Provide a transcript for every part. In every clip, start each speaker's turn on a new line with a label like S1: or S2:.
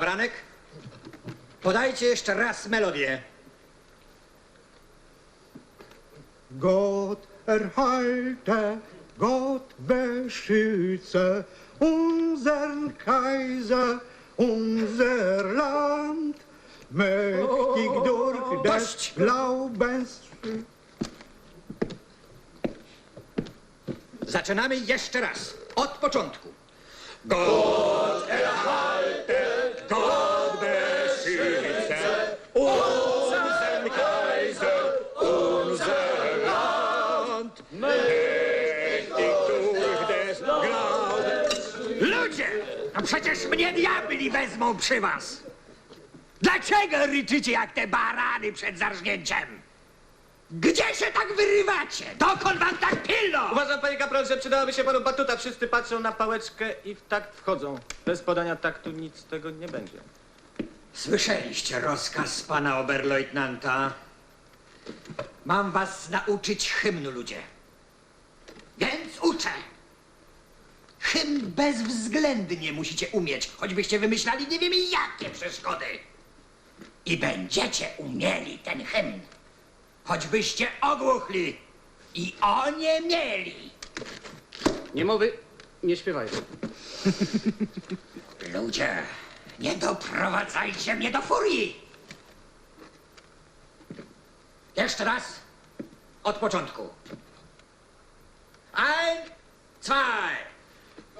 S1: Branek? Podajcie jeszcze raz melodię.
S2: Gott erhalte, Gott beschütze unseren Kaiser, unser Land, mächtig durch des
S1: dość!
S2: Glaubens.
S1: Zaczynamy jeszcze raz. Od początku. Ludzie! Przecież mnie diabli wezmą przy was! Dlaczego ryczycie jak te barany przed zarżnięciem? Gdzie się tak wyrywacie? Dokąd wam tak pilno?
S3: Uważam, panie kapral, że przydałaby się panu batuta. Wszyscy patrzą na pałeczkę i w takt wchodzą. Bez podania taktu nic z tego nie będzie.
S1: Słyszeliście rozkaz pana oberleutnanta. Mam was nauczyć hymnu, ludzie. Więc uczę. Hymn bezwzględnie musicie umieć, choćbyście wymyślali nie wiem jakie przeszkody. I będziecie umieli ten hymn. Choćbyście ogłuchli i o nie mieli.
S4: Nie mowy, nie śpiewają.
S1: Ludzie, nie doprowadzajcie mnie do furii! Jeszcze raz, od początku. Ein, zwei.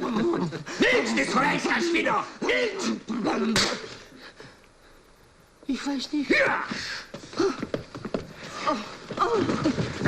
S1: Milcz, ty słowiańska świno! Milcz!
S5: Ich weiß nicht.
S1: Ja!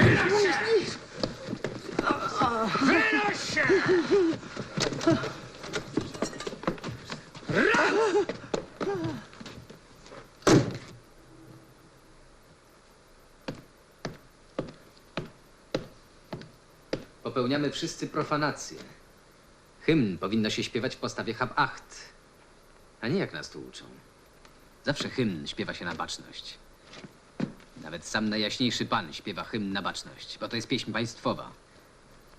S1: Wynoś się! Wynoś się!
S4: Popełniamy wszyscy profanację. Hymn powinno się śpiewać w postawie hab-acht, a nie jak nas tu uczą. Zawsze hymn śpiewa się na baczność. Nawet sam najjaśniejszy pan śpiewa hymn na baczność, bo to jest pieśń państwowa,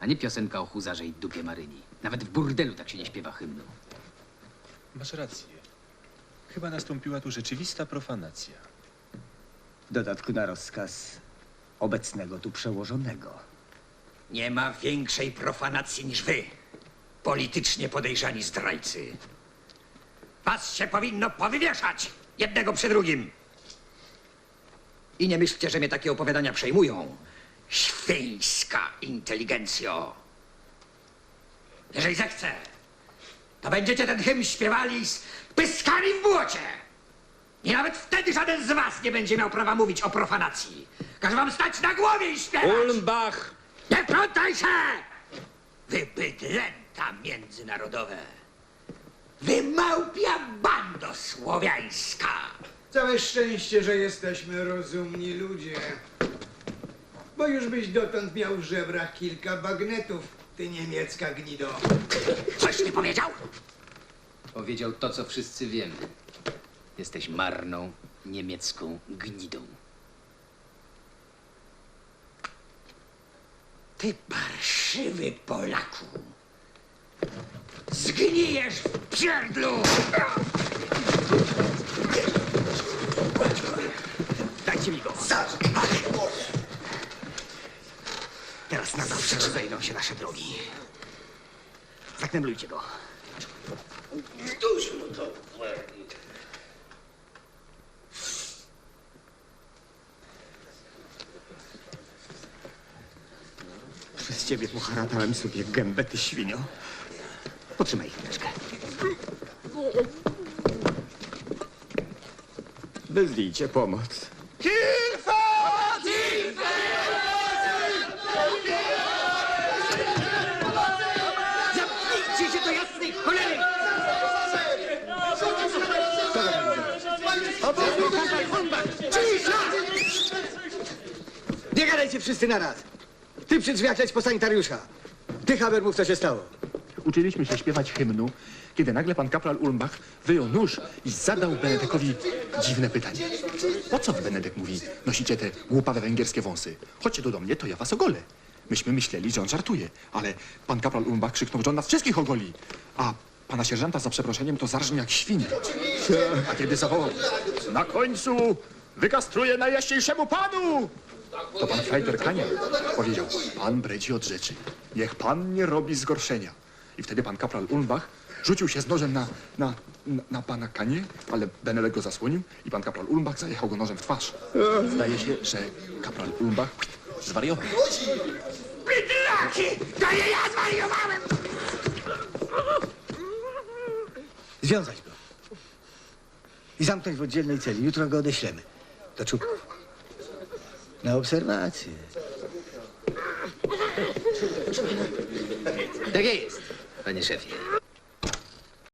S4: a nie piosenka o huzarze i dupie Maryni. Nawet w burdelu tak się nie śpiewa hymnu.
S6: Masz rację. Chyba nastąpiła tu rzeczywista profanacja.
S7: W dodatku na rozkaz obecnego tu przełożonego.
S1: Nie ma większej profanacji niż wy, politycznie podejrzani zdrajcy. Was się powinno powywieszać, jednego przy drugim. I nie myślcie, że mnie takie opowiadania przejmują. Świńska inteligencjo. Jeżeli zechcę, to będziecie ten hymn śpiewali z pyskami w błocie. I nawet wtedy żaden z was nie będzie miał prawa mówić o profanacji. Każe wam stać na głowie i śpiewać.
S3: Ulmbach!
S1: Nie plątaj się! Wy bydlęta międzynarodowe! Wy małpia bando słowiańska!
S2: Całe szczęście, że jesteśmy rozumni ludzie. Bo już byś dotąd miał w żebrach kilka bagnetów, ty niemiecka gnido.
S1: Coś nie powiedział?
S4: Powiedział to, co wszyscy wiemy. Jesteś marną, niemiecką gnidą.
S1: Ty parszywy Polaku! Zgnijesz w pierdlu! Dajcie mi go! Teraz na zawsze rozejdą się nasze drogi. Zakneblujcie go.
S7: Przez ciebie poharatałem sobie gębę, ty świnio.
S1: Potrzymaj chwileczkę.
S7: Wezwijcie pomoc.
S1: Zamknijcie się do jasnej cholery!
S7: Nie gadajcie wszyscy naraz. Ty przy drzwiach leć po sanitariusza. Ty, Haber, mów, co się stało.
S6: Uczyliśmy się śpiewać hymnu, kiedy nagle pan kapral Ulmbach wyjął nóż i zadał Benedekowi dziwne pytanie. Po co wy, Benedek mówi, nosicie te głupawe węgierskie wąsy? Chodźcie do mnie, to ja was ogolę. Myśmy myśleli, że on żartuje, ale pan kapral Ulmbach krzyknął, że on nas wszystkich ogoli. A pana sierżanta za przeproszeniem to zarżnął jak świnia. A kiedy zawołał, na końcu wykastruję najjaśniejszemu panu! To pan Frajder Kania powiedział, pan bredzi od rzeczy. Niech pan nie robi zgorszenia. I wtedy pan kapral Ulmbach rzucił się z nożem na, na, na, na pana Kanie, ale Benelek go zasłonił i pan kapral Ulmbach zajechał go nożem w twarz. Zdaje się, że kapral Ulmbach zwariował.
S1: Bydlaki! To nie ja zwariowałem!
S7: Związać go. I zamknąć w oddzielnej celi. Jutro go odeślemy. Do czubków. Na obserwację.
S4: Tak jest, Пані Софія.